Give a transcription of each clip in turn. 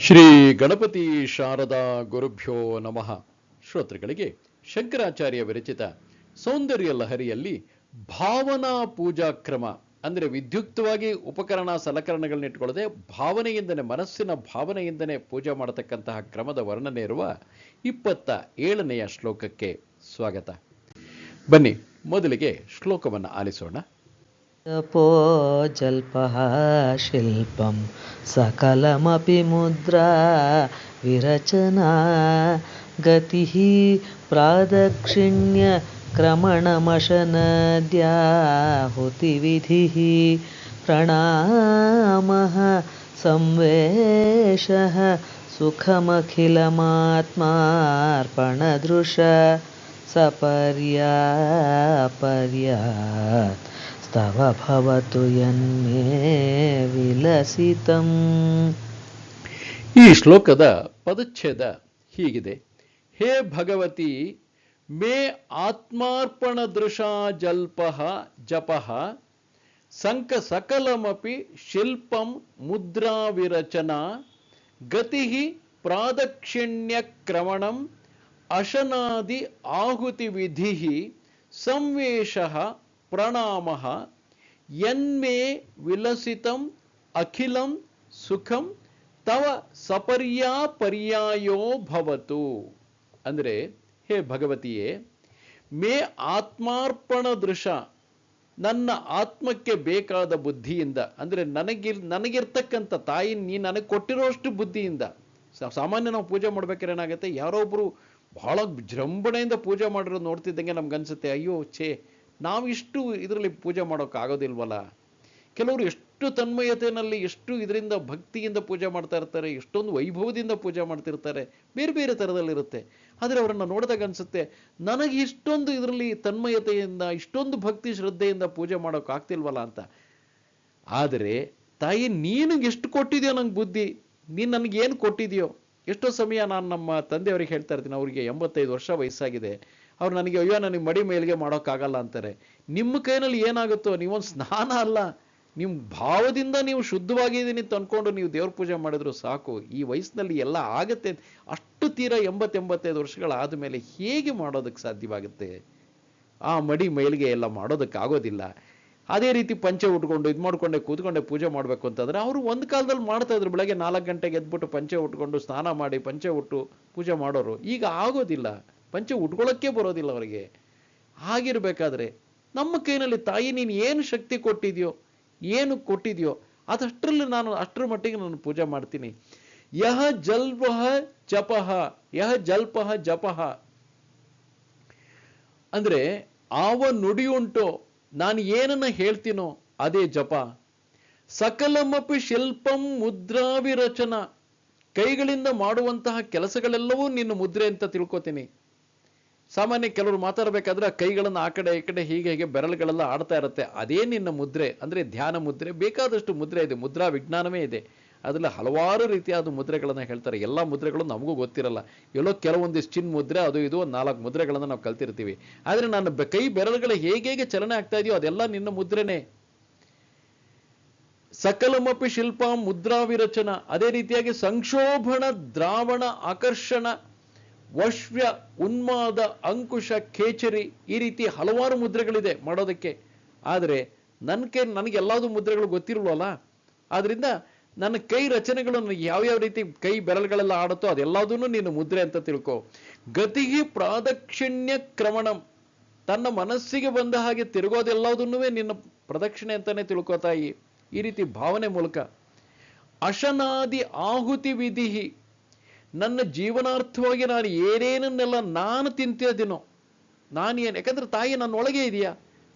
ಶ್ರೀ ಗಣಪತಿ ಶಾರದಾ ಗುರುಭ್ಯೋ ನಮಃ. ಶ್ರೋತೃಗಳಿಗೆ ಶಂಕರಾಚಾರ್ಯ ವಿರಚಿತ ಸೌಂದರ್ಯ ಲಹರಿಯಲ್ಲಿ ಭಾವನಾ ಪೂಜಾ ಕ್ರಮ, ಅಂದರೆ ವಿದ್ಯುಕ್ತವಾಗಿ ಉಪಕರಣ ಸಲಕರಣೆಗಳನ್ನ ಇಟ್ಕೊಳ್ಳದೆ ಭಾವನೆಯಿಂದನೇ, ಮನಸ್ಸಿನ ಭಾವನೆಯಿಂದನೇ ಪೂಜೆ ಮಾಡತಕ್ಕಂತಹ ಕ್ರಮದ ವರ್ಣನೆ ಇರುವ ಇಪ್ಪತ್ತ ಏಳನೆಯ ಶ್ಲೋಕಕ್ಕೆ ಸ್ವಾಗತ. ಬನ್ನಿ, ಮೊದಲಿಗೆ ಶ್ಲೋಕವನ್ನು ಆಲಿಸೋಣ. जल्पः शिल्पं सकलमपि मुद्रा विरचना गतिः प्रादक्षिण्यक्रमणमशनद्याहुतिविधिः प्रणामः संवेशः सुखमखिलमात्मार्पणदृश सपर्यापर्यात् ಸ್ತವ ಭವತು ಯನ್ಮೇ ವಿಲಸಿತಂ. ಈ ಶ್ಲೋಕದ ಪದಚ್ಛೇದ ಹೀಗಿದೆ. ಹೇ ಭಗವತಿ, ಮೇ ಆತ್ಮಾರ್ಪಣ ದೃಶಾ ಜಲ್ಪ ಜಪ, ಸಂಕ ಸಕಲಮಪಿ ಶಿಲ್ಪಂ ಮುದ್ರಾ ವಿರಚನಾ ಗತಿ ಪ್ರಾದಕ್ಷಿಣ್ಯ ಕ್ರಮಣಂ ಅಶನಾದಿ ಆಹುತಿ ವಿಧಿ ಸಂವೇಶ ಪ್ರಣಾಮ ಯನ್ಮೇ ವಿಲಸಿತಂ ಅಖಿಲಂ ಸುಖಂ ತವ ಸಪರ್ಯಾ ಪರ್ಯಾಯೋ ಭವತು. ಅಂದರೆ ಹೇ ಭಗವತಿಯೇ, ಮೇ ಆತ್ಮಾರ್ಪಣ ದೃಶ ನನ್ನ ಆತ್ಮಕ್ಕೆ ಬೇಕಾದ ಬುದ್ಧಿಯಿಂದ, ಅಂದರೆ ನನಗಿರ್, ನನಗಿರ್ತಕ್ಕಂಥ ತಾಯಿ ನೀ ನನಗೆ ಕೊಟ್ಟಿರೋಷ್ಟು ಬುದ್ಧಿಯಿಂದ ಸಾಮಾನ್ಯ ನಾವು ಪೂಜೆ ಮಾಡ್ಬೇಕಾದ್ರೆ ಏನಾಗುತ್ತೆ? ಯಾರೋ ಒಬ್ಬರು ಬಹಳ ವಿಜೃಂಭಣೆಯಿಂದ ಪೂಜೆ ಮಾಡಿರೋದು ನೋಡ್ತಿದ್ದಂಗೆ ನಮ್ಗೆ ಅನ್ಸುತ್ತೆ ಅಯ್ಯೋ ಛೇ ನಾವು ಇಷ್ಟು ಇದರಲ್ಲಿ ಪೂಜೆ ಮಾಡೋಕ್ಕಾಗೋದಿಲ್ವಲ್ಲ ಕೆಲವರು ಎಷ್ಟು ತನ್ಮಯತೆಯಲ್ಲಿ, ಎಷ್ಟು ಇದರಿಂದ ಭಕ್ತಿಯಿಂದ ಪೂಜೆ ಮಾಡ್ತಾ ಇರ್ತಾರೆ, ಎಷ್ಟೊಂದು ವೈಭವದಿಂದ ಪೂಜೆ ಮಾಡ್ತಿರ್ತಾರೆ, ಬೇರೆ ಬೇರೆ ಥರದಲ್ಲಿರುತ್ತೆ. ಆದರೆ ಅವರನ್ನು ನೋಡಿದಾಗ ಅನ್ಸುತ್ತೆ, ನನಗೆ ಇಷ್ಟೊಂದು ಇದರಲ್ಲಿ ತನ್ಮಯತೆಯಿಂದ, ಇಷ್ಟೊಂದು ಭಕ್ತಿ ಶ್ರದ್ಧೆಯಿಂದ ಪೂಜೆ ಮಾಡೋಕ್ಕಾಗ್ತಿಲ್ವಲ್ಲ ಅಂತ. ಆದರೆ, ತಾಯಿ ನೀನು ಎಷ್ಟು ಕೊಟ್ಟಿದೆಯೋ ನಂಗೆ ಬುದ್ಧಿ. ನೀನು ನನಗೇನು ಕೊಟ್ಟಿದೆಯೋ? ಎಷ್ಟೋ ಸಮಯ ನಾನು ನಮ್ಮ ತಂದೆಯವರಿಗೆ ಹೇಳ್ತಾ ಇರ್ತೀನಿ, ಅವರಿಗೆ ಎಂಬತ್ತೈದು ವರ್ಷ ವಯಸ್ಸಾಗಿದೆ. ಅವ್ರು ನನಗೆ, ಅಯ್ಯೋ ನನಗೆ ಮಡಿ ಮೇಲ್ಗೆ ಮಾಡೋಕ್ಕಾಗಲ್ಲ ಅಂತಾರೆ. ನಿಮ್ಮ ಕೈನಲ್ಲಿ ಏನಾಗುತ್ತೋ, ನೀವೊಂದು ಸ್ನಾನ ಅಲ್ಲ. ನಿಮ್ಮ ಭಾವದಿಂದ ನೀವು ಶುದ್ಧವಾಗಿದ್ದೀನಿ ಅಂತ ಅನ್ಕೊಂಡು ನೀವು ದೇವ್ರ ಪೂಜೆ ಮಾಡಿದ್ರು ಸಾಕು. ಈ ವಯಸ್ಸಿನಲ್ಲಿ ಎಲ್ಲ ಆಗತ್ತೆ ಅಷ್ಟು ತೀರ ಎಂಬತ್ತೆಂಬತ್ತೈದು ವರ್ಷಗಳಾದ ಮೇಲೆ ಹೇಗೆ ಮಾಡೋದಕ್ಕೆ ಸಾಧ್ಯವಾಗುತ್ತೆ? ಆ ಮಡಿ ಮೈಲಿಗೆ ಎಲ್ಲ ಮಾಡೋದಕ್ಕೆ ಆಗೋದಿಲ್ಲ. ಅದೇ ರೀತಿ ಪಂಚೆ ಉಟ್ಕೊಂಡು, ಇದು ಮಾಡಿಕೊಂಡೆ, ಕೂತ್ಕೊಂಡೆ ಪೂಜೆ ಮಾಡಬೇಕು ಅಂತಂದ್ರೆ ಅವರು ಒಂದು ಕಾಲದಲ್ಲಿ ಮಾಡ್ತಾ ಇದ್ರು. ಬೆಳಗ್ಗೆ ನಾಲ್ಕು ಗಂಟೆಗೆ ಎದ್ಬಿಟ್ಟು ಪಂಚೆ ಉಟ್ಕೊಂಡು, ಸ್ನಾನ ಮಾಡಿ, ಪಂಚೆ ಉಟ್ಟು ಪೂಜೆ ಮಾಡೋರು. ಈಗ ಆಗೋದಿಲ್ಲ. ಪಂಚೆ ಉಟ್ಕೊಳ್ಳೋಕ್ಕೆ ಬರೋದಿಲ್ಲ ಅವರಿಗೆ. ಹಾಗಿರ್ಬೇಕಾದ್ರೆ ನಮ್ಮ ಕೈನಲ್ಲಿ ತಾಯಿ ನೀನು ಏನು ಶಕ್ತಿ ಕೊಟ್ಟಿದ್ಯೋ, ಏನು ಕೊಟ್ಟಿದ್ಯೋ ಅದಷ್ಟರಲ್ಲಿ ನಾನು ಅಷ್ಟರ ಮಟ್ಟಿಗೆ ನಾನು ಪೂಜೆ ಮಾಡ್ತೀನಿ. ಯಹ ಜಲ್ಪಹ ಜಪಹ, ಯಹ ಜಲ್ಪಹ ಜಪಹ. ಅಂದ್ರೆ ಆವ ನುಡಿಯುಂಟೋ, ನಾನು ಏನನ್ನ ಹೇಳ್ತೀನೋ ಅದೇ ಜಪ. ಸಕಲಮಪಿ ಶಿಲ್ಪಂ ಮುದ್ರಾವಿರಚನ. ಕೈಗಳಿಂದ ಮಾಡುವಂತಹ ಕೆಲಸಗಳೆಲ್ಲವೂ ನಿನ್ನ ಮುದ್ರೆ ಅಂತ ತಿಳ್ಕೊತೀನಿ. ಸಾಮಾನ್ಯ ಕೆಲವರು ಮಾತಾಡಬೇಕಾದ್ರೆ ಕೈಗಳನ್ನು ಆ ಕಡೆ ಈ ಕಡೆ ಹೀಗೆ ಹೀಗೆ ಬೆರಳುಗಳೆಲ್ಲ ಆಡ್ತಾ ಇರುತ್ತೆ. ಅದೇ ನಿನ್ನ ಮುದ್ರೆ, ಅಂದರೆ ಧ್ಯಾನ ಮುದ್ರೆ, ಬೇಕಾದಷ್ಟು ಮುದ್ರೆ ಇದೆ. ಮುದ್ರಾ ವಿಜ್ಞಾನವೇ ಇದೆ. ಅದರಲ್ಲಿ ಹಲವಾರು ರೀತಿಯಾದ ಮುದ್ರೆಗಳನ್ನು ಹೇಳ್ತಾರೆ. ಎಲ್ಲ ಮುದ್ರೆಗಳು ನಮಗೂ ಗೊತ್ತಿರಲ್ಲ. ಎಲ್ಲೋ ಕೆಲವೊಂದಿಷ್ಟು ಚಿನ್ ಮುದ್ರೆ, ಅದು ಇದು, ಒಂದು ನಾಲ್ಕು ಮುದ್ರೆಗಳನ್ನು ನಾವು ಕಲ್ತಿರ್ತೀವಿ. ಆದರೆ ನನ್ನ ಬೆ- ಕೈ ಬೆರಳುಗಳು ಹೇಗೆ ಹೇಗೆ ಚಲನೆ ಆಗ್ತಾ ಇದೆಯೋ ಅದೆಲ್ಲ ನಿನ್ನ ಮುದ್ರೆನೇ. ಸಕಲಮಪಿ ಶಿಲ್ಪ ಮುದ್ರಾ ವಿರಚನ ಅದೇ ರೀತಿಯಾಗಿ ಸಂಕ್ಷೋಭಣ, ದ್ರಾವಣ, ಆಕರ್ಷಣ ವಶ್ವ್ಯ ಉನ್ಮಾದ ಅಂಕುಶ ಖೇಚರಿ ಈ ರೀತಿ ಹಲವಾರು ಮುದ್ರೆಗಳಿದೆ ಮಾಡೋದಕ್ಕೆ. ಆದರೆ ನನಗೆ ನನಗೆ ಎಲ್ಲದೂ ಮುದ್ರೆಗಳು ಗೊತ್ತಿರಲ್ವಲ್ಲ? ಆದ್ದರಿಂದ ನನ್ನ ಕೈ ರಚನೆಗಳನ್ನು ಯಾವ್ಯಾವ ರೀತಿ ಕೈ ಬೆರಳುಗಳೆಲ್ಲ ಆಡುತ್ತೋ ಅದೆಲ್ಲದೂ ನೀನು ಮುದ್ರೆ ಅಂತ ತಿಳ್ಕೊ. ಗತಿಗೆ ಪ್ರಾದಕ್ಷಿಣ್ಯ ಕ್ರಮಣಂ. ತನ್ನ ಮನಸ್ಸಿಗೆ ಬಂದ ಹಾಗೆ ತಿರುಗೋದೆಲ್ಲದನ್ನೂ ನಿನ್ನ ಪ್ರದಕ್ಷಿಣೆ ಅಂತಾನೆ ತಿಳ್ಕೋ ತಾಯಿ. ಈ ರೀತಿ ಭಾವನೆ ಮೂಲಕ. ಅಶನಾದಿ ಆಹುತಿ ವಿಧಿ ನನ್ನ ಜೀವನಾರ್ಥವಾಗಿ ನಾನು ಏನೇನನ್ನೆಲ್ಲ ನಾನು ತಿಂತಿದ್ದೀನೋ ನಾನು ಏನು ಯಾಕಂದ್ರೆ ತಾಯಿ ನನ್ನ ಒಳಗೆ ಇದೆಯಾ?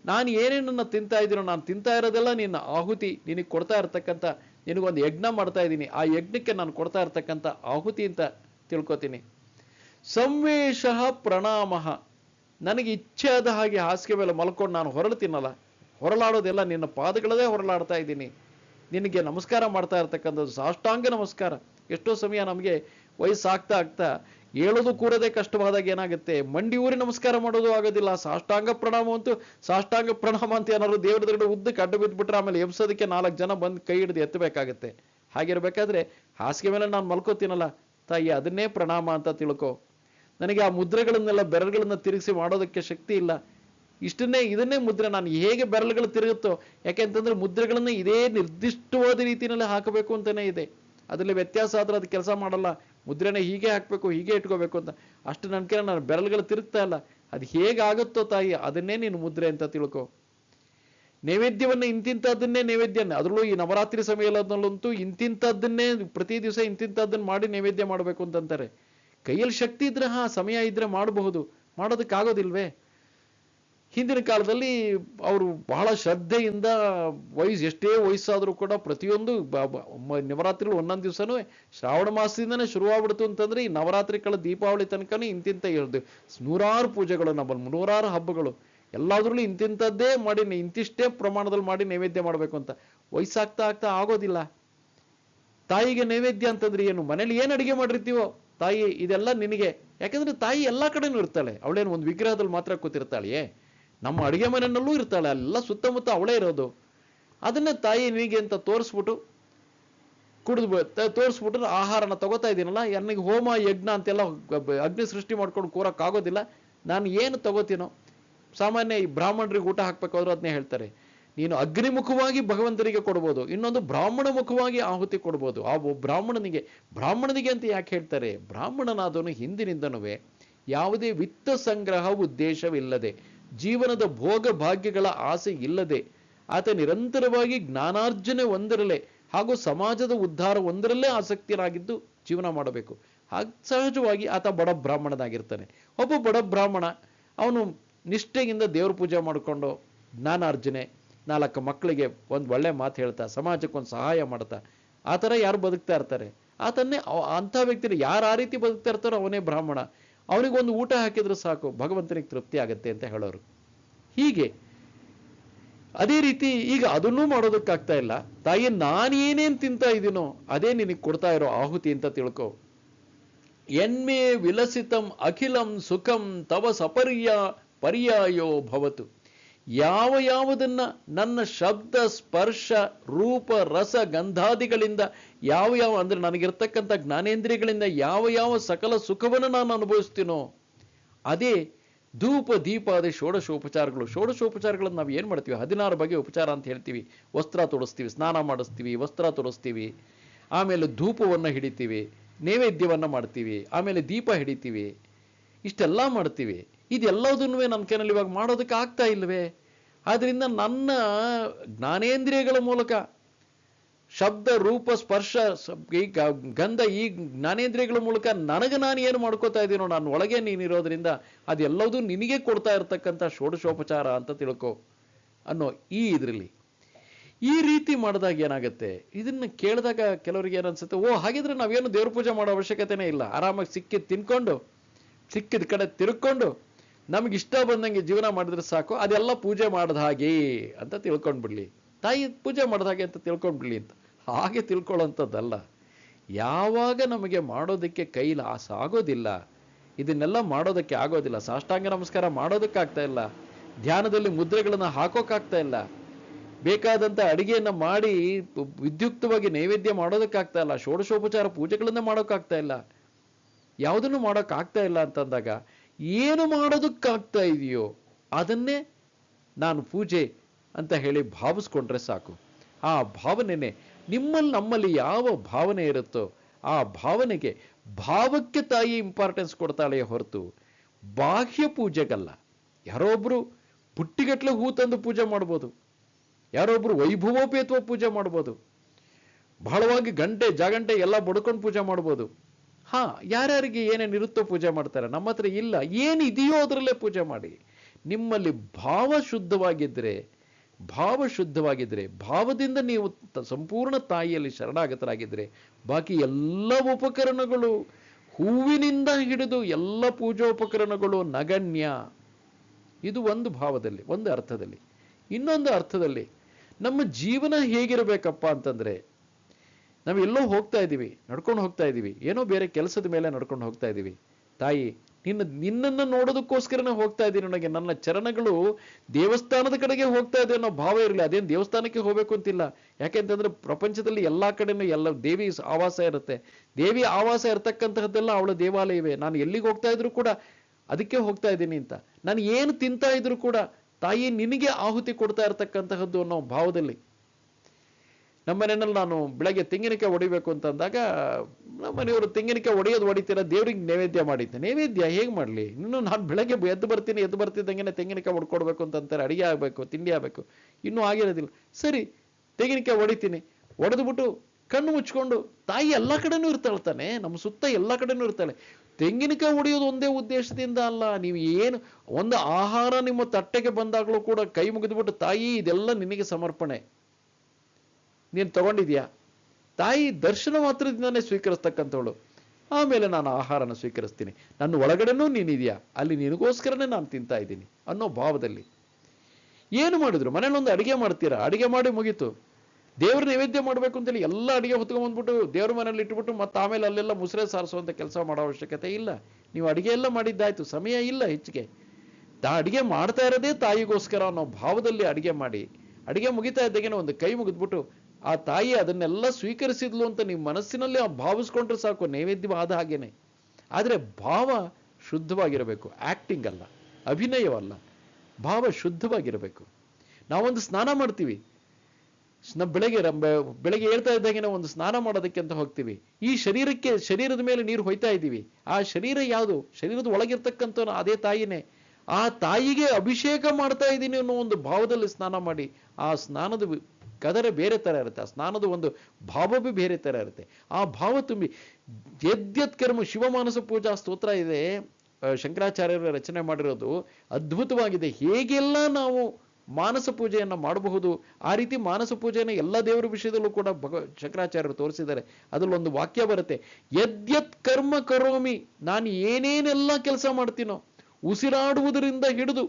ನಾನು ಏನೇನನ್ನು ತಿಂತಾ ಇದ್ದೀನೋ ನಾನು ತಿಂತಾ ಇರೋದೆಲ್ಲ ನಿನ್ನ ಆಹುತಿ, ನಿನಗೆ ಕೊಡ್ತಾ ಇರ್ತಕ್ಕಂಥ, ನಿನಗೊಂದು ಯಜ್ಞ ಮಾಡ್ತಾ ಇದ್ದೀನಿ ಆ ಯಜ್ಞಕ್ಕೆ ನಾನು ಕೊಡ್ತಾ ಇರ್ತಕ್ಕಂಥ ಆಹುತಿ ಅಂತ ತಿಳ್ಕೊತೀನಿ. ಸಂವೇಶ ಪ್ರಣಾಮ. ನನಗೆ ಇಚ್ಛೆ ಆದ ಹಾಗೆ ಹಾಸಿಗೆ ಮೇಲೆ ಮಲ್ಕೊಂಡು ನಾನು ಹೊರಳ್ತೀನಲ್ಲ ಹೊರಳಾಡೋದೆಲ್ಲ ನಿನ್ನ ಪಾದಗಳದೇ ಹೊರಳಾಡ್ತಾ ಇದ್ದೀನಿ ನಿನಗೆ ನಮಸ್ಕಾರ ಮಾಡ್ತಾ ಇರ್ತಕ್ಕಂಥದ್ದು ಸಾಷ್ಟಾಂಗ ನಮಸ್ಕಾರ. ಎಷ್ಟೋ ಸಮಯ ನಮಗೆ ವಯಸ್ಸಾಗ್ತಾ ಆಗ್ತಾ ಹೇಳೋದು ಕೂರದೆ ಕಷ್ಟವಾದಾಗ ಏನಾಗುತ್ತೆ? ಮಂಡಿ ಊರಿ ನಮಸ್ಕಾರ ಮಾಡೋದು ಆಗೋದಿಲ್ಲ. ಸಾಷ್ಟಾಂಗ ಪ್ರಣಾಮ ಅಂತೂ, ಸಾಷ್ಟಾಂಗ ಪ್ರಣಾಮ ಅಂತ ಏನಾದ್ರು ದೇವ್ರ ಎದುರುಗಡೆ ಉದ್ದಕ್ಕೆ ಕಡ್ಡ ಬಿದ್ದುಬಿಟ್ರೆ ಆಮೇಲೆ ಎಬ್ಸೋದಕ್ಕೆ ನಾಲ್ಕು ಜನ ಬಂದು ಕೈ ಹಿಡಿದು ಎತ್ತಬೇಕಾಗತ್ತೆ. ಹಾಗಿರ್ಬೇಕಾದ್ರೆ ಹಾಸಿಗೆ ಮೇಲೆ ನಾನು ಮಲ್ಕೋತೀನಲ್ಲ, ತಾಯಿ ಅದನ್ನೇ ಪ್ರಣಾಮ ಅಂತ ತಿಳ್ಕೊ. ನನಗೆ ಆ ಮುದ್ರೆಗಳನ್ನೆಲ್ಲ ಬೆರಳುಗಳನ್ನ ತಿರುಗಿಸಿ ಮಾಡೋದಕ್ಕೆ ಶಕ್ತಿ ಇಲ್ಲ. ಇಷ್ಟನ್ನೇ, ಇದನ್ನೇ ಮುದ್ರೆ ನಾನು ಹೇಗೆ ಬೆರಳುಗಳು ತಿರುಗುತ್ತೋ ಯಾಕೆಂತಂದ್ರೆ ಮುದ್ರೆಗಳನ್ನ ಇದೇ ನಿರ್ದಿಷ್ಟವಾದ ರೀತಿಯಲ್ಲಿ ಹಾಕಬೇಕು ಅಂತಲೇ ಇದೆ. ಅದರಲ್ಲಿ ವ್ಯತ್ಯಾಸ ಆದ್ರೆ ಅದು ಕೆಲಸ ಮಾಡಲ್ಲ. ಮುದ್ರೆನ ಹೀಗೆ ಹಾಕಬೇಕು, ಹೀಗೆ ಇಟ್ಕೋಬೇಕು ಅಂತ. ಅಷ್ಟು ನನಗೆ ನಾನು ಬೆರಳುಗಳು ತಿರುಗ್ತಾ ಇಲ್ಲ. ಅದು ಹೇಗಾಗುತ್ತೋ ತಾಯಿ, ಅದನ್ನೇ ನೀನು ಮುದ್ರೆ ಅಂತ ತಿಳ್ಕೊ. ನೈವೇದ್ಯವನ್ನು ಇಂತಿಂಥದ್ದನ್ನೇ ನೈವೇದ್ಯನ, ಅದರಲ್ಲೂ ಈ ನವರಾತ್ರಿ ಸಮಯದಲ್ಲಂತೂ ಇಂತಿಂಥದ್ದನ್ನೇ ಪ್ರತಿ ದಿವಸ ಇಂತಿಂಥದ್ದನ್ನು ಮಾಡಿ ನೈವೇದ್ಯ ಮಾಡಬೇಕು ಅಂತಂತಾರೆ. ಕೈಯಲ್ಲಿ ಶಕ್ತಿ ಇದ್ರೆ ಹಾ, ಸಮಯ ಇದ್ರೆ ಮಾಡಬಹುದು. ಮಾಡೋದಕ್ಕಾಗೋದಿಲ್ವೇ? ಹಿಂದಿನ ಕಾಲದಲ್ಲಿ ಅವರು ಬಹಳ ಶ್ರದ್ಧೆಯಿಂದ ವಯಸ್ಸು, ಎಷ್ಟೇ ವಯಸ್ಸಾದರೂ ಕೂಡ ಪ್ರತಿಯೊಂದು ನವರಾತ್ರಿಗಳು ಒಂದೊಂದು ದಿವಸನೂ ಶ್ರಾವಣ ಮಾಸದಿಂದನೇ ಶುರುವಾಗ್ಬಿಡ್ತು ಅಂತಂದ್ರೆ ಈ ನವರಾತ್ರಿಗಳ ದೀಪಾವಳಿ ತನಕನೂ ಇಂತಿಂತ ಇರೋದು ನೂರಾರು ಪೂಜೆಗಳು ನಮ್ಮಲ್ಲಿ ನೂರಾರು ಹಬ್ಬಗಳು. ಎಲ್ಲಾದ್ರಲ್ಲೂ ಇಂತಿಂಥದ್ದೇ ಮಾಡಿ, ಇಂತಿಷ್ಟೇ ಪ್ರಮಾಣದಲ್ಲಿ ಮಾಡಿ ನೈವೇದ್ಯ ಮಾಡಬೇಕು ಅಂತ. ವಯಸ್ಸಾಗ್ತಾ ಆಗ್ತಾ ಆಗೋದಿಲ್ಲ. ತಾಯಿಗೆ ನೈವೇದ್ಯ ಅಂತಂದ್ರೆ ಏನು? ಮನೇಲಿ ಏನು ಅಡುಗೆ ಮಾಡಿರ್ತೀವೋ? ತಾಯಿ, ಇದೆಲ್ಲ ನಿನಗೆ. ಯಾಕಂದ್ರೆ ತಾಯಿ ಎಲ್ಲ ಕಡೆನೂ ಇರ್ತಾಳೆ. ಅವಳೇನು ಒಂದು ವಿಗ್ರಹದಲ್ಲಿ ಮಾತ್ರ ಕೂತಿರ್ತಾಳೆಯೇ? ನಮ್ಮ ಅಡುಗೆ ಮನೆಯಲ್ಲೂ ಇರ್ತಾಳೆ ಎಲ್ಲ ಸುತ್ತಮುತ್ತ ಅವಳೇ ಇರೋದು. ಅದನ್ನ ತಾಯಿ ನೀಗೆ ಅಂತ ತೋರಿಸ್ಬಿಟ್ಟು ಕುಡಿದು ತೋರಿಸ್ಬಿಟ್ರೆ ಆಹಾರನ ತಗೋತಾ ಇದ್ದೀನಲ್ಲ ನನಗೆ ಹೋಮ, ಯಜ್ಞ ಅಂತೆಲ್ಲ ಅಗ್ನಿ ಸೃಷ್ಟಿ ಮಾಡ್ಕೊಂಡು ಕೂರಕ್ಕಾಗೋದಿಲ್ಲ ನಾನು ಏನು ತಗೋತೀನೋ, ಸಾಮಾನ್ಯ ಈ ಬ್ರಾಹ್ಮಣರಿಗೆ ಊಟ ಹಾಕ್ಬೇಕಾದ್ರೂ ಅದನ್ನೇ ಹೇಳ್ತಾರೆ. ನೀನು ಅಗ್ನಿಮುಖವಾಗಿ ಭಗವಂತರಿಗೆ ಕೊಡ್ಬೋದು, ಇನ್ನೊಂದು ಬ್ರಾಹ್ಮಣ ಮುಖವಾಗಿ ಆಹುತಿ ಕೊಡ್ಬೋದು. ಆ ಬ್ರಾಹ್ಮಣನಿಗೆ ಬ್ರಾಹ್ಮಣನಿಗೆ ಅಂತ ಯಾಕೆ ಹೇಳ್ತಾರೆ? ಬ್ರಾಹ್ಮಣನಾದವನು ಹಿಂದಿನಿಂದನೂ ಯಾವುದೇ ವಿತ್ತ ಸಂಗ್ರಹ ಉದ್ದೇಶವಿಲ್ಲದೆ ಜೀವನದ ಭೋಗ ಭಾಗ್ಯಗಳ ಆಸೆ ಇಲ್ಲದೆ ಆತ ನಿರಂತರವಾಗಿ ಜ್ಞಾನಾರ್ಜನೆ ಒಂದರಲ್ಲೇ ಹಾಗೂ ಸಮಾಜದ ಉದ್ಧಾರ ಒಂದರಲ್ಲೇ ಆಸಕ್ತಿಯರಾಗಿದ್ದು ಜೀವನ ಮಾಡಬೇಕು. ಹಾಗೆ ಸಹಜವಾಗಿ ಆತ ಬಡ ಬ್ರಾಹ್ಮಣನಾಗಿರ್ತಾನೆ. ಒಬ್ಬ ಬಡ ಬ್ರಾಹ್ಮಣ, ಅವನು ನಿಷ್ಠೆಯಿಂದ ದೇವ್ರ ಪೂಜೆ ಮಾಡಿಕೊಂಡು ಜ್ಞಾನಾರ್ಜನೆ, ನಾಲ್ಕು ಮಕ್ಕಳಿಗೆ ಒಂದು ಒಳ್ಳೆ ಮಾತು ಹೇಳ್ತಾ, ಸಮಾಜಕ್ಕೊಂದು ಸಹಾಯ ಮಾಡ್ತಾ, ಆ ಥರ ಯಾರು ಬದುಕ್ತಾ ಇರ್ತಾರೆ? ಆತನ್ನೇ ಅಂಥ ವ್ಯಕ್ತಿನ ಯಾರು ಆ ರೀತಿ ಬದುಕ್ತಾ ಇರ್ತಾರೋ ಅವನೇ ಬ್ರಾಹ್ಮಣ. ಅವನಿಗೊಂದು ಊಟ ಹಾಕಿದ್ರೆ ಸಾಕು, ಭಗವಂತನಿಗೆ ತೃಪ್ತಿ ಆಗತ್ತೆ ಅಂತ ಹೇಳೋರು. ಹೀಗೆ, ಅದೇ ರೀತಿ ಈಗ ಅದನ್ನೂ ಮಾಡೋದಕ್ಕಾಗ್ತಾ ಇಲ್ಲ. ತಾಯಿ, ನಾನೇನೇನ್ ತಿಂತಾ ಇದೀನೋ ಅದೇ ನಿನಗೆ ಕೊಡ್ತಾ ಇರೋ ಆಹುತಿ ಅಂತ ತಿಳ್ಕೊ. ಎನ್ಮೇ ವಿಲಸಿತಂ ಅಖಿಲಂ ಸುಖಂ ತವ ಸಪರ್ಯ ಪರ್ಯಾಯೋ ಭವತು. ಯಾವ ಯಾವುದನ್ನು ನನ್ನ ಶಬ್ದ, ಸ್ಪರ್ಶ, ರೂಪ, ರಸ, ಗಂಧಾದಿಗಳಿಂದ ಯಾವ ಯಾವ, ಅಂದ್ರೆ ನನಗಿರ್ತಕ್ಕಂಥ ಜ್ಞಾನೇಂದ್ರಿಯಗಳಿಂದ ಯಾವ ಯಾವ ಸಕಲ ಸುಖವನ್ನು ನಾನು ಅನುಭವಿಸ್ತೀನೋ, ಅದೇ ಧೂಪ ದೀಪಾದ ಷೋಡಶೋಪಚಾರಗಳು. ಷೋಡಶೋಪಚಾರಗಳನ್ನು ನಾವು ಏನು ಮಾಡ್ತೀವಿ? ಹದಿನಾರು ಬಗೆ ಉಪಚಾರ ಅಂತ ಹೇಳ್ತೀವಿ. ವಸ್ತ್ರ ತೊಡಸ್ತೀವಿ, ಸ್ನಾನ ಮಾಡಿಸ್ತೀವಿ, ವಸ್ತ್ರ ತೊಡಸ್ತೀವಿ, ಆಮೇಲೆ ಧೂಪವನ್ನು ಹಿಡಿತೀವಿ, ನೈವೇದ್ಯವನ್ನು ಮಾಡ್ತೀವಿ, ಆಮೇಲೆ ದೀಪ ಹಿಡಿತೀವಿ, ಇಷ್ಟೆಲ್ಲ ಮಾಡ್ತೀವಿ. ಇದೆಲ್ಲದನ್ನೂ ನಮ್ಮ ಕೈನಲ್ಲಿ ಇವಾಗ ಮಾಡೋದಕ್ಕೆ ಆಗ್ತಾ ಇಲ್ವೇ? ಆದ್ದರಿಂದ ನನ್ನ ಜ್ಞಾನೇಂದ್ರಿಯಗಳ ಮೂಲಕ ಶಬ್ದ, ರೂಪ, ಸ್ಪರ್ಶ ಈ ಗಂಧ, ಈ ಜ್ಞಾನೇಂದ್ರಿಯಗಳ ಮೂಲಕ ನನಗೆ ನಾನು ಏನು ಮಾಡ್ಕೋತಾ ಇದ್ದೀನೋ ನಾನು ಒಳಗೆ ನೀನಿರೋದ್ರಿಂದ ಅದೆಲ್ಲದೂ ನಿನಗೆ ಕೊಡ್ತಾ ಇರತಕ್ಕಂಥ ಷೋಡಶೋಪಚಾರ ಅಂತ ತಿಳ್ಕೊ ಅನ್ನೋ ಈ ಇದರಲ್ಲಿ. ಈ ರೀತಿ ಮಾಡಿದಾಗ ಏನಾಗುತ್ತೆ? ಇದನ್ನ ಕೇಳಿದಾಗ ಕೆಲವರಿಗೆ ಏನನ್ಸುತ್ತೆ ಓ, ಹಾಗಿದ್ರೆ ನಾವೇನು ದೇವ್ರ ಪೂಜೆ ಮಾಡೋ ಅವಶ್ಯಕತೆನೇ ಇಲ್ಲ. ಆರಾಮಾಗಿ ಸಿಕ್ಕಿದ್ದು ತಿನ್ಕೊಂಡು, ಸಿಕ್ಕಿದ ಕಡೆ ತಿರ್ಕೊಂಡು ನಮ್ಗೆ ಇಷ್ಟ ಬಂದಂಗೆ ಜೀವನ ಮಾಡಿದ್ರೆ ಸಾಕು, ಅದೆಲ್ಲ ಪೂಜೆ ಮಾಡಿದ ಹಾಗೆ ಅಂತ ತಿಳ್ಕೊಂಡ್ಬಿಡ್ಲಿ. ತಾಯಿ ಪೂಜೆ ಮಾಡಿದ ಹಾಗೆ ಅಂತ ತಿಳ್ಕೊಂಡ್ಬಿಡ್ಲಿ ಅಂತ. ಹಾಗೆ ತಿಳ್ಕೊಳ್ಳೋಂಥದ್ದಲ್ಲ ಯಾವಾಗ ನಮಗೆ ಮಾಡೋದಕ್ಕೆ ಕೈ ಆಸೆ ಆಗೋದಿಲ್ಲ, ಇದನ್ನೆಲ್ಲ ಮಾಡೋದಕ್ಕೆ ಆಗೋದಿಲ್ಲ. ಸಾಷ್ಟಾಂಗ ನಮಸ್ಕಾರ ಮಾಡೋದಕ್ಕಾಗ್ತಾ ಇಲ್ಲ. ಧ್ಯಾನದಲ್ಲಿ ಮುದ್ರೆಗಳನ್ನು ಹಾಕೋಕ್ಕಾಗ್ತಾ ಇಲ್ಲ. ಬೇಕಾದಂಥ ಅಡಿಗೆಯನ್ನ ಮಾಡಿ ವಿದ್ಯುಕ್ತವಾಗಿ ನೈವೇದ್ಯ ಮಾಡೋದಕ್ಕಾಗ್ತಾ ಇಲ್ಲ. ಷೋಡಶೋಪಚಾರ ಪೂಜೆಗಳನ್ನು ಮಾಡೋಕ್ಕಾಗ್ತಾ ಇಲ್ಲ. ಯಾವುದನ್ನು ಮಾಡೋಕ್ಕಾಗ್ತಾ ಇಲ್ಲ ಅಂತಂದಾಗ ಏನು ಮಾಡೋದಕ್ಕಾಗ್ತಾ ಇದೆಯೋ ಅದನ್ನೇ ನಾನು ಪೂಜೆ ಅಂತ ಹೇಳಿ ಭಾವಿಸ್ಕೊಂಡ್ರೆ ಸಾಕು. ಆ ಭಾವನೆನೆ ನಿಮ್ಮಲ್ಲಿ ನಮ್ಮಲ್ಲಿ ಯಾವ ಭಾವನೆ ಇರುತ್ತೋ ಆ ಭಾವನೆಗೆ ಭಾವಕ್ಕೆ ತಾಯಿ ಇಂಪಾರ್ಟೆನ್ಸ್ ಕೊಡ್ತಾಳೆ ಹೊರತು ಬಾಹ್ಯ ಪೂಜೆಗಲ್ಲ. ಒಬ್ರು ಪುಟ್ಟಿಗಟ್ಲೆ ಹೂ ತಂದು ಪೂಜೆ ಮಾಡ್ಬೋದು. ಯಾರೊಬ್ರು ವೈಭವೋಪೇತ್ವ ಪೂಜೆ ಮಾಡ್ಬೋದು. ಬಹಳವಾಗಿ ಗಂಟೆ ಜಾಗಂಟೆ ಎಲ್ಲ ಬಡ್ಕೊಂಡು ಪೂಜೆ ಮಾಡ್ಬೋದು. ಹಾ, ಯಾರ್ಯಾರಿಗೆ ಏನೇನು ಇರುತ್ತೋ ಪೂಜೆ ಮಾಡ್ತಾರೆ? ನಮ್ಮ ಹತ್ರ ಇಲ್ಲ. ಏನಿದೆಯೋ ಅದರಲ್ಲೇ ಪೂಜೆ ಮಾಡಿ. ನಿಮ್ಮಲ್ಲಿ ಭಾವ ಶುದ್ಧವಾಗಿದ್ದರೆ ಭಾವ ಶುದ್ಧವಾಗಿದ್ದರೆ ಭಾವದಿಂದ ನೀವು ಸಂಪೂರ್ಣ ತಾಯಿಯಲ್ಲಿ ಶರಣಾಗತರಾಗಿದ್ರೆ, ಬಾಕಿ ಎಲ್ಲ ಉಪಕರಣಗಳು ಹೂವಿನಿಂದ ಹಿಡಿದು ಎಲ್ಲ ಪೂಜೋಪಕರಣಗಳು ನಗಣ್ಯ. ಇದು ಒಂದು ಭಾವದಲ್ಲಿ, ಒಂದು ಅರ್ಥದಲ್ಲಿ. ಇನ್ನೊಂದು ಅರ್ಥದಲ್ಲಿ, ನಮ್ಮ ಜೀವನ ಹೇಗಿರಬೇಕಪ್ಪ ಅಂತಂದ್ರೆ ನಾವು ಎಲ್ಲೋ ಹೋಗ್ತಾ ಇದ್ದೀವಿ, ನಡ್ಕೊಂಡು ಹೋಗ್ತಾ ಇದ್ದೀವಿ, ಏನೋ ಬೇರೆ ಕೆಲಸದ ಮೇಲೆ ನಡ್ಕೊಂಡು ಹೋಗ್ತಾ ಇದ್ದೀವಿ. ತಾಯಿ, ನಿನ್ನ, ನಿನ್ನನ್ನು ನೋಡೋದಕ್ಕೋಸ್ಕರನೇ ಹೋಗ್ತಾ ಇದ್ದೀನಿ ನನಗೆ. ನನ್ನ ಚರಣಗಳು ದೇವಸ್ಥಾನದ ಕಡೆಗೆ ಹೋಗ್ತಾ ಇದೆ ಅನ್ನೋ ಭಾವ ಇರಲಿ. ಅದೇನು ದೇವಸ್ಥಾನಕ್ಕೆ ಹೋಗಬೇಕು ಅಂತಿಲ್ಲ. ಯಾಕೆಂತಂದ್ರೆ ಪ್ರಪಂಚದಲ್ಲಿ ಎಲ್ಲ ಕಡೆನೂ ಎಲ್ಲ ದೇವಿ ಆವಾಸ ಇರುತ್ತೆ. ದೇವಿ ಆವಾಸ ಇರತಕ್ಕಂತಹದ್ದೆಲ್ಲ ಅವಳ ದೇವಾಲಯವೇ. ನಾನು ಎಲ್ಲಿಗೆ ಹೋಗ್ತಾ ಇದ್ರು ಕೂಡ ಅದಕ್ಕೆ ಹೋಗ್ತಾ ಇದ್ದೀನಿ ಅಂತ. ನಾನು ಏನು ತಿಂತಾ ಇದ್ರು ಕೂಡ ತಾಯಿ ನಿನಗೆ ಆಹುತಿ ಕೊಡ್ತಾ ಇರತಕ್ಕಂತಹದ್ದು ಅನ್ನೋ ಭಾವದಲ್ಲಿ ನಮ್ಮ ನಾನು ಬೆಳಗ್ಗೆ ತೆಂಗಿನಕಾಯಿ ಹೊಡಿಬೇಕು ಅಂತ ಅಂದಾಗ ನಮ್ಮ ಮನೆಯವರು ತೆಂಗಿನಕಾಯಿ ಹೊಡೆಯೋದು ಹೊಡಿತೀರ, ದೇವ್ರಿಗೆ ನೈವೇದ್ಯ ಮಾಡಿದ್ದೆ. ನೈವೇದ್ಯ ಹೇಗೆ ಮಾಡಲಿ? ಇನ್ನು ನಾನು ಬೆಳಗ್ಗೆ ಎದ್ದು ಬರ್ತೀನಿ, ಎದ್ದು ಬರ್ತಿದ್ದಂಗೆ ತೆಂಗಿನಕಾಯಿ ಹೊಡ್ಕೊಡ್ಬೇಕು ಅಂತ ಅಂತಾರೆ ಅಡಿಗೆ ಆಗಬೇಕು, ತಿಂಡಿ ಆಗಬೇಕು. ಇನ್ನೂ ಆಗಿರೋದಿಲ್ಲ. ಸರಿ, ತೆಂಗಿನಕಾಯಿ ಹೊಡಿತೀನಿ. ಹೊಡೆದ್ಬಿಟ್ಟು ಕಣ್ಣು ಮುಚ್ಕೊಂಡು ತಾಯಿ ಎಲ್ಲ ಕಡೆನೂ ಇರ್ತಾಳೆ ತಾನೆ. ನಮ್ಮ ಸುತ್ತ ಎಲ್ಲ ಕಡೆನೂ ಇರ್ತಾಳೆ. ತೆಂಗಿನಕಾಯಿ ಹೊಡೆಯೋದು ಒಂದೇ ಉದ್ದೇಶದಿಂದ ಅಲ್ಲ. ನೀವು ಏನು ಒಂದು ಆಹಾರ ನಿಮ್ಮ ತಟ್ಟೆಗೆ ಬಂದಾಗಲೂ ಕೂಡ ಕೈ ಮುಗಿದ್ಬಿಟ್ಟು ತಾಯಿ ಇದೆಲ್ಲ ನಿನಗೆ ಸಮರ್ಪಣೆ. ನೀನು ತಗೊಂಡಿದ್ಯಾ? ತಾಯಿ ದರ್ಶನ ಮಾತ್ರದಿಂದನೇ ಸ್ವೀಕರಿಸ್ತಕ್ಕಂಥವಳು. ಆಮೇಲೆ ನಾನು ಆಹಾರನ ಸ್ವೀಕರಿಸ್ತೀನಿ. ನನ್ನ ಒಳಗಡೆನೂ ನೀನಿದೆಯಾ ಅಲ್ಲಿ ನಿನಗೋಸ್ಕರನೇ ನಾನು ತಿಂತಾ ಇದ್ದೀನಿ ಅನ್ನೋ ಭಾವದಲ್ಲಿ. ಏನು ಮಾಡಿದ್ರು? ಮನೇಲೊಂದು ಅಡಿಗೆ ಮಾಡ್ತೀರಾ? ಅಡುಗೆ ಮಾಡಿ ಮುಗೀತು. ದೇವ್ರ ನೈವೇದ್ಯ ಮಾಡಬೇಕು ಅಂತೇಳಿ ಎಲ್ಲ ಅಡಿಗೆ ಹೊತ್ಕೊಂಡ್ಬಂದ್ಬಿಟ್ಟು ದೇವ್ರ ಮನೇಲಿ ಇಟ್ಬಿಟ್ಟು ಮತ್ತೆ ಆಮೇಲೆ ಅಲ್ಲೆಲ್ಲ ಮುಸ್ರೆ ಸಾರಿಸುವಂಥ ಕೆಲಸ ಮಾಡೋ ಅವಶ್ಯಕತೆ ಇಲ್ಲ. ನೀವು ಅಡುಗೆ ಎಲ್ಲ ಮಾಡಿದ್ದಾಯ್ತು. ಸಮಯ ಇಲ್ಲ ಹೆಚ್ಚಿಗೆ. ತಾ ಅಡುಗೆ ಮಾಡ್ತಾ ಇರೋದೇ ತಾಯಿಗೋಸ್ಕರ ಅನ್ನೋ ಭಾವದಲ್ಲಿ ಅಡುಗೆ ಮಾಡಿ. ಅಡುಗೆ ಮುಗಿತಾ ಇದ್ದಾಗೇನೆ ಒಂದು ಕೈ ಮುಗಿದ್ಬಿಟ್ಟು ಆ ತಾಯಿ ಅದನ್ನೆಲ್ಲ ಸ್ವೀಕರಿಸಿದ್ಲು ಅಂತ ನೀವು ಮನಸ್ಸಿನಲ್ಲಿ ಭಾವಿಸ್ಕೊಂಡ್ರೆ ಸಾಕು ನೈವೇದ್ಯವಾದ ಆದ ಹಾಗೇನೆ. ಆದರೆ ಭಾವ ಶುದ್ಧವಾಗಿರಬೇಕು ಆ್ಯಕ್ಟಿಂಗ್ ಅಲ್ಲ ಅಭಿನಯವಲ್ಲ ಭಾವ ಶುದ್ಧವಾಗಿರಬೇಕು. ನಾವೊಂದು ಸ್ನಾನ ಮಾಡ್ತೀವಿ. ಸ್ನ, ಬೆಳಗ್ಗೆ ಬೆಳಗ್ಗೆ ಹೇಳ್ತಾ ಇದ್ದಾಗೇನೆ ಒಂದು ಸ್ನಾನ ಮಾಡೋದಕ್ಕೆ ಅಂತ ಹೋಗ್ತೀವಿ. ಈ ಶರೀರಕ್ಕೆ, ಶರೀರದ ಮೇಲೆ ನೀರು ಹೊಯ್ತಾ ಇದ್ದೀವಿ. ಆ ಶರೀರ ಯಾವುದು? ಶರೀರದ ಒಳಗಿರ್ತಕ್ಕಂಥ ಅದೇ ತಾಯಿನೇ. ಆ ತಾಯಿಗೆ ಅಭಿಷೇಕ ಮಾಡ್ತಾ ಇದ್ದೀನಿ ಅನ್ನೋ ಒಂದು ಭಾವದಲ್ಲಿ ಸ್ನಾನ ಮಾಡಿ, ಆ ಸ್ನಾನದ ಕದರ ಬೇರೆ ತರ ಇರುತ್ತೆ, ಆ ಸ್ನಾನದ ಒಂದು ಭಾವವೇ ಬೇರೆ ತರ ಇರುತ್ತೆ. ಆ ಭಾವ ತುಂಬಿ ಯದ್ಯತ್ ಕರ್ಮ ಶಿವಮಾನಸ ಪೂಜಾ ಸ್ತೋತ್ರ ಇದೆ ಶಂಕರಾಚಾರ್ಯರು ರಚನೆ ಮಾಡಿರೋದು ಅದ್ಭುತವಾಗಿದೆ. ಹೇಗೆಲ್ಲ ನಾವು ಮಾನಸ ಪೂಜೆಯನ್ನು ಮಾಡಬಹುದು, ಆ ರೀತಿ ಮಾನಸ ಪೂಜೆಯನ್ನು ಎಲ್ಲ ದೇವರ ವಿಷಯದಲ್ಲೂ ಕೂಡ ಭಗ ಶಂಕರಾಚಾರ್ಯರು ತೋರಿಸಿದ್ದಾರೆ. ಅದರಲ್ಲೊಂದು ವಾಕ್ಯ ಬರುತ್ತೆ, ಯದ್ಯತ್ ಕರ್ಮ ಕರೋಮಿ, ನಾನು ಏನೇನೆಲ್ಲ ಕೆಲಸ ಮಾಡ್ತೀನೋ, ಉಸಿರಾಡುವುದರಿಂದ ಹಿಡಿದು,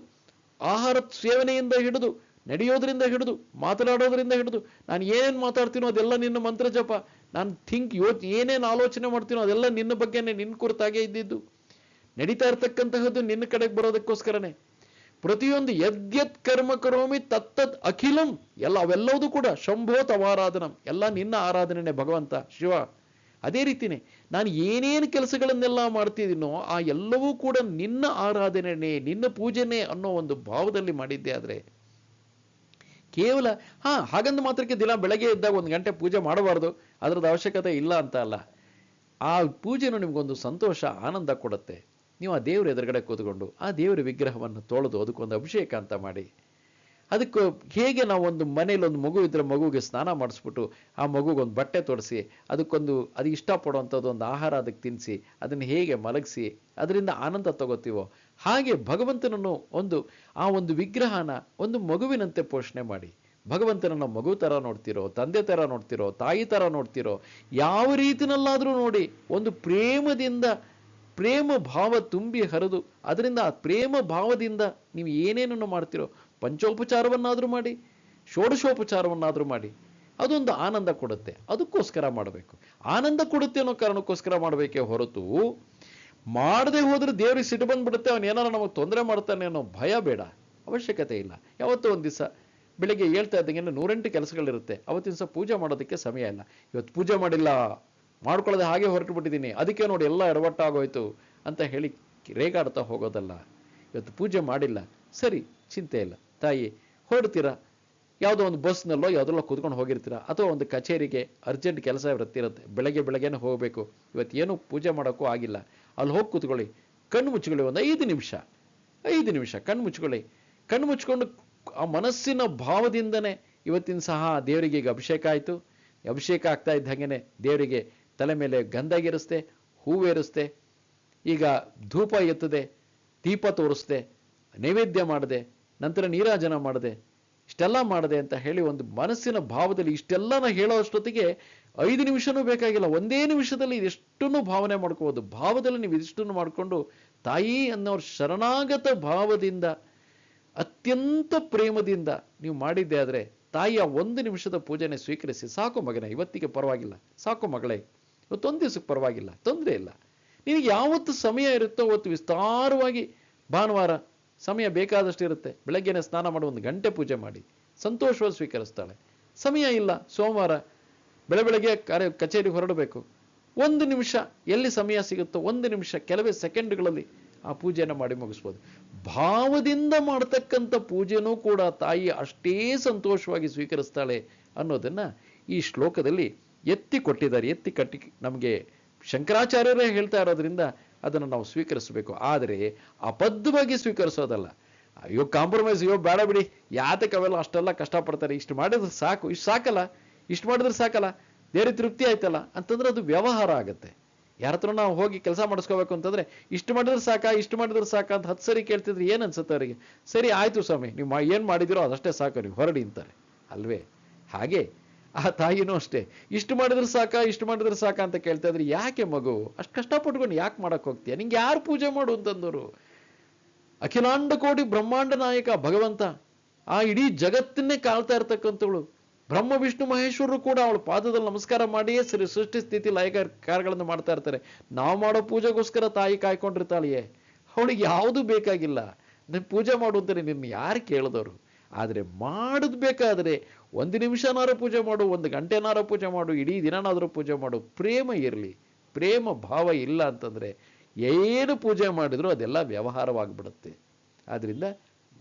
ಆಹಾರ ಸೇವನೆಯಿಂದ ಹಿಡಿದು ನಡೆಯೋದ್ರಿಂದ ಹಿಡಿದು, ಮಾತನಾಡೋದ್ರಿಂದ ಹಿಡಿದು, ನಾನು ಏನೇನು ಮಾತಾಡ್ತೀನೋ ಅದೆಲ್ಲ ನಿನ್ನ ಮಂತ್ರ ಜಪ ನಾನು ಥಿಂಕ್ ಯೋ ಏನೇನು ಆಲೋಚನೆ ಮಾಡ್ತೀನೋ ಅದೆಲ್ಲ ನಿನ್ನ ಬಗ್ಗೆನೇ ನಿನ್ನ ಕುರಿತಾಗೆ ಇದ್ದಿದ್ದು. ನಡೀತಾ ಇರ್ತಕ್ಕಂತಹದ್ದು ನಿನ್ನ ಕಡೆಗೆ ಬರೋದಕ್ಕೋಸ್ಕರನೇ. ಪ್ರತಿಯೊಂದು ಯದ್ಯತ್ ಕರ್ಮ ಕರೋಮಿ ತತ್ತದ್ ಅಖಿಲಂ, ಎಲ್ಲ ಅವೆಲ್ಲವೂ ಕೂಡ ಶಂಭೋ ತವಾರಾಧನಂ ಎಲ್ಲ ನಿನ್ನ ಆರಾಧನೆ ಭಗವಂತ, ಶಿವ. ಅದೇ ರೀತಿನೇ ನಾನು ಏನೇನು ಕೆಲಸಗಳನ್ನೆಲ್ಲ ಮಾಡ್ತಿದ್ದೀನೋ ಆ ಎಲ್ಲವೂ ಕೂಡ ನಿನ್ನ ಆರಾಧನೆನೇ, ನಿನ್ನ ಪೂಜೆನೇ ಅನ್ನೋ ಒಂದು ಭಾವದಲ್ಲಿ ಮಾಡಿದ್ದೆ ಆದ್ರೆ ಕೇವಲ, ಹಾ, ಹಾಗಂದು ಮಾತ್ರಕ್ಕೆ ದಿನ ಬೆಳಗ್ಗೆ ಇದ್ದಾಗ ಒಂದು ಗಂಟೆ ಪೂಜೆ ಮಾಡಬಾರ್ದು. ಅದರದ ಅವಶ್ಯಕತೆ ಇಲ್ಲ ಅಂತ ಅಲ್ಲ. ಆ ಪೂಜೆನೂ ನಿಮಗೊಂದು ಸಂತೋಷ, ಆನಂದ ಕೊಡುತ್ತೆ. ನೀವು ಆ ದೇವರ ಎದುರುಗಡೆ ಕೂತ್ಕೊಂಡು, ಆ ದೇವರ ವಿಗ್ರಹವನ್ನು ತೊಳೆದು ಅದಕ್ಕೊಂದು ಅಭಿಷೇಕ ಅಂತ ಮಾಡಿ. ಅದಕ್ಕೆ ಹೇಗೆ ನಾವು ಒಂದು ಮನೇಲಿ ಒಂದು ಮಗು ಇದ್ರೆ ಮಗುಗೆ ಸ್ನಾನ ಮಾಡಿಸ್ಬಿಟ್ಟು ಆ ಮಗುಗೊಂದು ಬಟ್ಟೆ ತೊಡಿಸಿ, ಅದಕ್ಕೊಂದು, ಅದು ಇಷ್ಟಪಡುವಂಥದ್ದು ಒಂದು ಆಹಾರ ಅದಕ್ಕೆ ತಿನ್ನಿಸಿ ಅದನ್ನು ಹೇಗೆ ಮಲಗಿಸಿ, ಅದರಿಂದ ಆನಂದ ತಗೋತೀವೋ ಹಾಗೆ ಭಗವಂತನನ್ನು ಒಂದು, ಆ ಒಂದು ವಿಗ್ರಹನ ಒಂದು ಮಗುವಿನಂತೆ ಪೋಷಣೆ ಮಾಡಿ. ಭಗವಂತನನ್ನು ಮಗು ಥರ ನೋಡ್ತಿರೋ, ತಂದೆ ಥರ ನೋಡ್ತಿರೋ, ತಾಯಿ ಥರ ನೋಡ್ತಿರೋ, ಯಾವ ರೀತಿಯಲ್ಲಾದರೂ ನೋಡಿ ಒಂದು ಪ್ರೇಮದಿಂದ, ಪ್ರೇಮ ಭಾವ ತುಂಬಿ ಹರಿದು, ಅದರಿಂದ ಆ ಪ್ರೇಮ ಭಾವದಿಂದ ನೀವು ಏನೇನನ್ನು ಮಾಡ್ತಿರೋ, ಪಂಚೋಪಚಾರವನ್ನಾದರೂ ಮಾಡಿ, ಷೋಡಶೋಪಚಾರವನ್ನಾದರೂ ಮಾಡಿ, ಅದೊಂದು ಆನಂದ ಕೊಡುತ್ತೆ. ಅದಕ್ಕೋಸ್ಕರ ಮಾಡಬೇಕು. ಆನಂದ ಕೊಡುತ್ತೆ ಅನ್ನೋ ಕಾರಣಕ್ಕೋಸ್ಕರ ಮಾಡಬೇಕೇ ಹೊರತು ಮಾಡದೆ ಹೋದ್ರೆ ದೇವ್ರಿಗೆ ಸಿಟ್ಟು ಬಂದ್ಬಿಡುತ್ತೆ, ಅವನು ಏನಾರ ನಮಗೆ ತೊಂದರೆ ಮಾಡ್ತಾನೆ ಅನ್ನೋ ಭಯ ಬೇಡ. ಅವಶ್ಯಕತೆ ಇಲ್ಲ. ಯಾವತ್ತೋ ಒಂದು ದಿವಸ ಬೆಳಿಗ್ಗೆ ಹೇಳ್ತಾ ಇದ್ದಂಗೆ ನೂರೆಂಟು ಕೆಲಸಗಳಿರುತ್ತೆ. ಅವತ್ತಿನ ದಿವಸ ಪೂಜೆ ಮಾಡೋದಕ್ಕೆ ಸಮಯ ಇಲ್ಲ. ಇವತ್ತು ಪೂಜೆ ಮಾಡಿಲ್ಲ, ಮಾಡ್ಕೊಳ್ಳೋದೆ ಹಾಗೆ ಹೊರಟು ಬಿಟ್ಟಿದ್ದೀನಿ ಅದಕ್ಕೆ ನೋಡಿ ಎಲ್ಲ ಎಡವಟ್ಟಾಗೋಯ್ತು ಅಂತ ಹೇಳಿ ರೇಗಾಡ್ತಾ ಹೋಗೋದಲ್ಲ. ಇವತ್ತು ಪೂಜೆ ಮಾಡಿಲ್ಲ. ಸರಿ, ಚಿಂತೆ ಇಲ್ಲ. ತಾಯಿ, ಹೊರಡ್ತೀರಾ? ಯಾವುದೋ ಒಂದು ಬಸ್ನಲ್ಲೋ ಯಾವುದಲ್ಲೋ ಕೂತ್ಕೊಂಡು ಹೋಗಿರ್ತೀರಾ? ಅಥವಾ ಒಂದು ಕಚೇರಿಗೆ ಅರ್ಜೆಂಟ್ ಕೆಲಸ ಇರುತ್ತೆ, ಬೆಳಗ್ಗೆ ಬೆಳಗ್ಗೆನೇ ಹೋಗಬೇಕು. ಇವತ್ತು ಏನೂ ಪೂಜೆ ಮಾಡೋಕ್ಕೂ ಆಗಿಲ್ಲ. ಅಲ್ಲಿ ಹೋಗಿ ಕೂತ್ಕೊಳ್ಳಿ. ಕಣ್ಣು ಮುಚ್ಕೊಳ್ಳಿ ಒಂದು ಐದು ನಿಮಿಷ. ಐದು ನಿಮಿಷ. ಕಣ್ಣು ಮುಚ್ಕೊಳ್ಳಿ ಕಣ್ಣು ಮುಚ್ಕೊಂಡು ಆ ಮನಸ್ಸಿನ ಭಾವದಿಂದನೇ ಇವತ್ತಿನ ಸಹ ದೇವರಿಗೆ ಈಗ ಅಭಿಷೇಕ ಆಯಿತು. ಅಭಿಷೇಕ ಆಗ್ತಾ ಇದ್ದ ಹಾಗೇನೆ ದೇವರಿಗೆ ತಲೆ ಮೇಲೆ ಗಂಧಗಿರಿಸ್ತೆ ಹೂವೇರಿಸ್ತೆ ಈಗ ಧೂಪ ಎತ್ತದೆ, ದೀಪ ತೋರಿಸ್ದೆ, ನೈವೇದ್ಯ ಮಾಡಿದೆ, ನಂತರ ನೀರಾಜನ ಮಾಡಿದೆ. ಇಷ್ಟೆಲ್ಲ ಮಾಡಿದೆ ಅಂತ ಹೇಳಿ ಒಂದು ಮನಸ್ಸಿನ ಭಾವದಲ್ಲಿ ಇಷ್ಟೆಲ್ಲನ ಹೇಳೋ ಅಷ್ಟೊತ್ತಿಗೆ ಐದು ನಿಮಿಷನೂ ಬೇಕಾಗಿಲ್ಲ, ಒಂದೇ ನಿಮಿಷದಲ್ಲಿ ಇದೆಷ್ಟನ್ನು ಭಾವನೆ ಮಾಡ್ಕೋಬೋದು. ಭಾವದಲ್ಲಿ ನೀವು ಇದಿಷ್ಟನ್ನು ಮಾಡಿಕೊಂಡು ತಾಯಿ ಅನ್ನೋರ ಶರಣಾಗತ ಭಾವದಿಂದ, ಅತ್ಯಂತ ಪ್ರೇಮದಿಂದ ನೀವು ಮಾಡಿದ್ದೆ ಆದರೆ ತಾಯಿಯ ಒಂದು ನಿಮಿಷದ ಪೂಜೆನೆ ಸ್ವೀಕರಿಸಿ, ಸಾಕು ಮಗನೇ, ಇವತ್ತಿಗೆ ಪರವಾಗಿಲ್ಲ. ಸಾಕು ಮಗಳೇ, ಇವತ್ತೊಂದು ದಿವಸಕ್ಕೆ ಪರವಾಗಿಲ್ಲ, ತೊಂದರೆ ಇಲ್ಲ. ನಿನಗೆ ಯಾವತ್ತು ಸಮಯ ಇರುತ್ತೋ ಅವತ್ತು ವಿಸ್ತಾರವಾಗಿ ಭಾನುವಾರ ಸಮಯ ಬೇಕಾದಷ್ಟು ಇರುತ್ತೆ ಬೆಳಗ್ಗೆನೆ ಸ್ನಾನ ಮಾಡಿ ಒಂದು ಗಂಟೆ ಪೂಜೆ ಮಾಡಿ. ಸಂತೋಷವಾಗಿ ಸ್ವೀಕರಿಸ್ತಾಳೆ. ಸಮಯ ಇಲ್ಲ. ಸೋಮವಾರ ಬೆಳೆ ಬೆಳಗ್ಗೆ ಕಾರ್ಯ ಕಚೇರಿಗೆ ಹೊರಡಬೇಕು. ಒಂದು ನಿಮಿಷ ಎಲ್ಲಿ ಸಮಯ ಸಿಗುತ್ತೋ ಒಂದು ನಿಮಿಷ ಕೆಲವೇ ಸೆಕೆಂಡ್ಗಳಲ್ಲಿ ಆ ಪೂಜೆಯನ್ನು ಮಾಡಿ ಮುಗಿಸ್ಬೋದು. ಭಾವದಿಂದ ಮಾಡ್ತಕ್ಕಂಥ ಪೂಜೆನೂ ಕೂಡ ತಾಯಿ ಅಷ್ಟೇ ಸಂತೋಷವಾಗಿ ಸ್ವೀಕರಿಸ್ತಾಳೆ ಅನ್ನೋದನ್ನ ಈ ಶ್ಲೋಕದಲ್ಲಿ ಎತ್ತಿ ಕೊಟ್ಟಿದ್ದಾರೆ. ಎತ್ತಿ ಕಟ್ಟಿ ನಮಗೆ ಶಂಕರಾಚಾರ್ಯರೇ ಹೇಳ್ತಾ ಇರೋದ್ರಿಂದ ಅದನ್ನು ನಾವು ಸ್ವೀಕರಿಸಬೇಕು. ಆದರೆ ಅಬದ್ಧವಾಗಿ ಸ್ವೀಕರಿಸೋದಲ್ಲ. ಅಯ್ಯೋ ಕಾಂಪ್ರಮೈಸ್ ಅಯ್ಯೋ, ಬೇಡ ಬಿಡಿ. ಯಾತಕ್ಕೆ ಅವೆಲ್ಲ ಅಷ್ಟೆಲ್ಲ ಕಷ್ಟಪಡ್ತಾರೆ? ಇಷ್ಟು ಮಾಡಿದ್ರೆ ಸಾಕು. ಇಷ್ಟು ಸಾಕಲ್ಲ. ಇಷ್ಟು ಮಾಡಿದ್ರೆ ಸಾಕಲ್ಲ. ಬೇರೆ ತೃಪ್ತಿ ಆಯ್ತಲ್ಲ? ಅಂತಂದ್ರೆ ಅದು ವ್ಯವಹಾರ ಆಗುತ್ತೆ. ಯಾರ ಹತ್ರ ನಾವು ಹೋಗಿ ಕೆಲಸ ಮಾಡಿಸ್ಕೋಬೇಕು ಅಂತಂದ್ರೆ, ಇಷ್ಟು ಮಾಡಿದ್ರೆ ಸಾಕ, ಇಷ್ಟು ಮಾಡಿದ್ರೆ ಸಾಕ ಅಂತ ಹತ್ತು ಸರಿ ಕೇಳ್ತಿದ್ರೆ ಏನು ಅನ್ಸುತ್ತೆ ಅವರಿಗೆ? ಸರಿ, ಆಯ್ತು ಸ್ವಾಮಿ. ನೀವು ಏನು ಮಾಡಿದಿರೋ ಅದಷ್ಟೇ ಸಾಕು. ನೀವು ಹೊರಡಿ ಅಂತಾರೆ. ಅಲ್ವೇ? ಹಾಗೆ ಆ ತಾಯಿನೂ ಅಷ್ಟೇ. ಇಷ್ಟು ಮಾಡಿದ್ರೆ ಸಾಕಾ, ಇಷ್ಟು ಮಾಡಿದ್ರೆ ಸಾಕಾ ಅಂತ ಕೇಳ್ತಾ ಇದ್ರೆ, ಯಾಕೆ ಮಗು? ಅಷ್ಟು ಕಷ್ಟಪಟ್ಕೊಂಡು ಯಾಕೆ ಮಾಡಕ್ ಹೋಗ್ತೀಯ? ನಿಂಗೆ ಯಾರು ಪೂಜೆ ಮಾಡು? ಅಂತಂದರು ಅಖಿಲಾಂಡ ಕೋಟಿ ಬ್ರಹ್ಮಾಂಡ ನಾಯಕ ಭಗವಂತ. ಆ ಇಡೀ ಜಗತ್ತನ್ನೇ ಕಾಲ್ತಾ ಇರ್ತಕ್ಕಂಥವಳು. ಬ್ರಹ್ಮ, ವಿಷ್ಣು, ಮಹೇಶ್ವರರು ಕೂಡ ಅವಳು ಪಾದದಲ್ಲಿ ನಮಸ್ಕಾರ ಮಾಡಿಯೇ ಸರಿ ಸೃಷ್ಟಿ, ಸ್ಥಿತಿ, ಲಯ ಕಾರ್ಯಗಳನ್ನು ಮಾಡ್ತಾ ಇರ್ತಾರೆ. ನಾವು ಮಾಡೋ ಪೂಜೆಗೋಸ್ಕರ ತಾಯಿ ಕಾಯ್ಕೊಂಡಿರ್ತಾಳೆಯೇ ಅವಳಿಗೆ ಯಾವುದು ಬೇಕಾಗಿಲ್ಲ. ನೀನ್ ಪೂಜೆ ಮಾಡು ಅಂತಾರೆ ನಿನ್ನ ಯಾರು ಕೇಳಿದವರು? ಆದರೆ ಮಾಡೋದು ಬೇಕಾದರೆ ಒಂದು ನಿಮಿಷನಾರು ಪೂಜೆ ಮಾಡು, ಒಂದು ಗಂಟೆನಾರು ಪೂಜೆ ಮಾಡು, ಇಡೀ ದಿನನಾದರೂ ಪೂಜೆ ಮಾಡು. ಪ್ರೇಮ ಇರಲಿ. ಪ್ರೇಮ ಭಾವ ಇಲ್ಲ ಅಂತಂದರೆ ಏನು ಪೂಜೆ ಮಾಡಿದರೂ ಅದೆಲ್ಲ ವ್ಯವಹಾರವಾಗಿಬಿಡುತ್ತೆ. ಆದ್ದರಿಂದ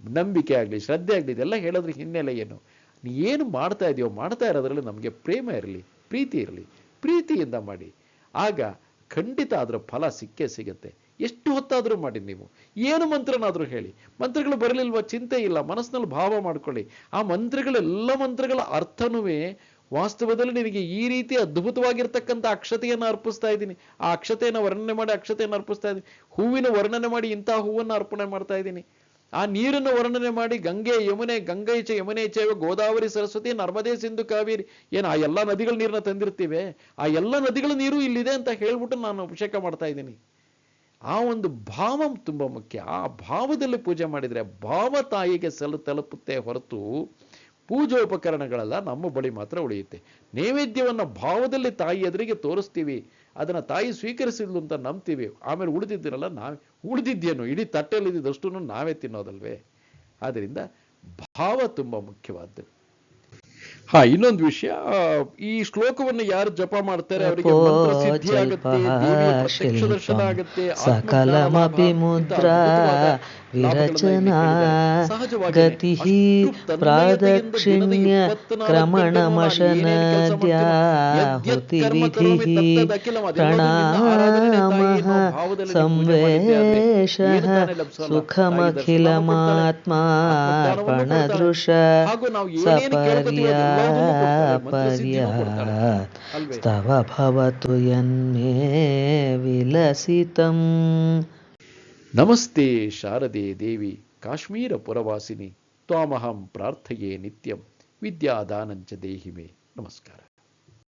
ನಂಬಿಕೆ ಆಗಲಿ, ಶ್ರದ್ಧೆ ಆಗಲಿ, ಇದೆಲ್ಲ ಹೇಳೋದ್ರ ಹಿನ್ನೆಲೆ ಏನು? ನೀ ಏನು ಮಾಡ್ತಾ ಇದೆಯೋ, ಮಾಡ್ತಾ ಇರೋದ್ರಲ್ಲಿ ನಮಗೆ ಪ್ರೇಮ ಇರಲಿ, ಪ್ರೀತಿ ಇರಲಿ. ಪ್ರೀತಿಯಿಂದ ಮಾಡಿ. ಆಗ ಖಂಡಿತ ಅದರ ಫಲ ಸಿಕ್ಕೇ ಸಿಗತ್ತೆ. ಎಷ್ಟು ಹೊತ್ತಾದರೂ ಮಾಡಿ ನೀವು. ಏನು ಮಂತ್ರನಾದರೂ ಹೇಳಿ. ಮಂತ್ರಗಳು ಬರಲಿಲ್ವ? ಚಿಂತೆ ಇಲ್ಲ. ಮನಸ್ಸಿನಲ್ಲಿ ಭಾವ ಮಾಡ್ಕೊಳ್ಳಿ. ಆ ಮಂತ್ರಗಳೆಲ್ಲ ಮಂತ್ರಗಳ ಅರ್ಥನೂ ವಾಸ್ತವದಲ್ಲಿ ನಿನಗೆ ಈ ರೀತಿ ಅದ್ಭುತವಾಗಿರ್ತಕ್ಕಂಥ ಅಕ್ಷತೆಯನ್ನು ಅರ್ಪಿಸ್ತಾ ಇದ್ದೀನಿ. ಆ ಅಕ್ಷತೆಯನ್ನು ವರ್ಣನೆ ಮಾಡಿ ಅಕ್ಷತೆಯನ್ನು ಅರ್ಪಿಸ್ತಾ ಇದ್ದೀನಿ. ಹೂವಿನ ವರ್ಣನೆ ಮಾಡಿ ಇಂಥ ಹೂವನ್ನು ಅರ್ಪಣೆ ಮಾಡ್ತಾ ಇದ್ದೀನಿ. ಆ ನೀರನ್ನು ವರ್ಣನೆ ಮಾಡಿ ಗಂಗೆ ಯಮುನೆ ಗಂಗೈ ಚ ಯಮುನೆ ಚೈವ ಗೋದಾವರಿ, ಸರಸ್ವತಿ, ನರ್ಮದೇ, ಸಿಂಧು, ಕಾವೇರಿ. ಏನು ಆ ಎಲ್ಲ ನದಿಗಳ ನೀರನ್ನ ತಂದಿರ್ತೀವಿ? ಆ ಎಲ್ಲ ನದಿಗಳ ನೀರು ಇಲ್ಲಿದೆ ಅಂತ ಹೇಳ್ಬಿಟ್ಟು ನಾನು ಅಭಿಷೇಕ ಮಾಡ್ತಾ ಇದ್ದೀನಿ. ಆ ಒಂದು ಭಾವ ತುಂಬ ಮುಖ್ಯ. ಆ ಭಾವದಲ್ಲಿ ಪೂಜೆ ಮಾಡಿದರೆ ಭಾವ ತಾಯಿಗೆ ಸಲ ತಲುಪುತ್ತೆ ಹೊರತು ಪೂಜೋಪಕರಣಗಳೆಲ್ಲ ನಮ್ಮ ಬಳಿ ಮಾತ್ರ ಉಳಿಯುತ್ತೆ. ನೈವೇದ್ಯವನ್ನು ಭಾವದಲ್ಲಿ ತಾಯಿ ಎದುರಿಗೆ ತೋರಿಸ್ತೀವಿ, ಅದನ್ನು ತಾಯಿ ಸ್ವೀಕರಿಸಿದ್ಲು ಅಂತ ನಂಬ್ತೀವಿ, ಆಮೇಲೆ ಉಳಿದಿದ್ದೀರಲ್ಲ ನಾವೇ, ಉಳಿದಿದ್ದೇನು, ಇಡೀ ತಟ್ಟೆಯಲ್ಲಿದ್ದಷ್ಟು ನಾವೇ ತಿನ್ನೋದಲ್ವೇ? ಆದ್ದರಿಂದ ಭಾವ ತುಂಬ ಮುಖ್ಯವಾದ್ದು. ಹಾ ಇನ್ನೊಂದು ವಿಷಯ ಈ ಶ್ಲೋಕವನ್ನು ಯಾರು ಜಪ ಮಾಡ್ತಾರೆ ಅವರಿಗೆ ಸಕಲಮಪಿ ಮುದ್ರಾ ವಿರಚನಾ ಗತಿ ಪ್ರಾದಕ್ಷಿಣ್ಯ ಕ್ರಮಣಮಶನದ್ಯಾಹುತಿ ವಿಧಿ ಪ್ರಣಾಮ ಸಂವೇಶ ಸುಖಮಖಿಲಮಾತ್ಮಾರ್ಪಣದೃಶ ಸಪರ್ಯಾಪರ್ಯಾತ್ ಸ್ತವ ಭವತು ಯನ್ಮೇ ವಿಲಸಿತಂ ನಮಸ್ತೆ ಶಾರದೆ ದೇವಿ, ಕಾಶ್ಮೀರ ಪುರವಾಸಿನಿ, ತ್ವಾಮಹಂ ಪ್ರಾರ್ಥಯೇ ನಿತ್ಯಂ, ವಿದ್ಯಾದಾನಂಚ ದೇಹಿಮೆ. ನಮಸ್ಕಾರ.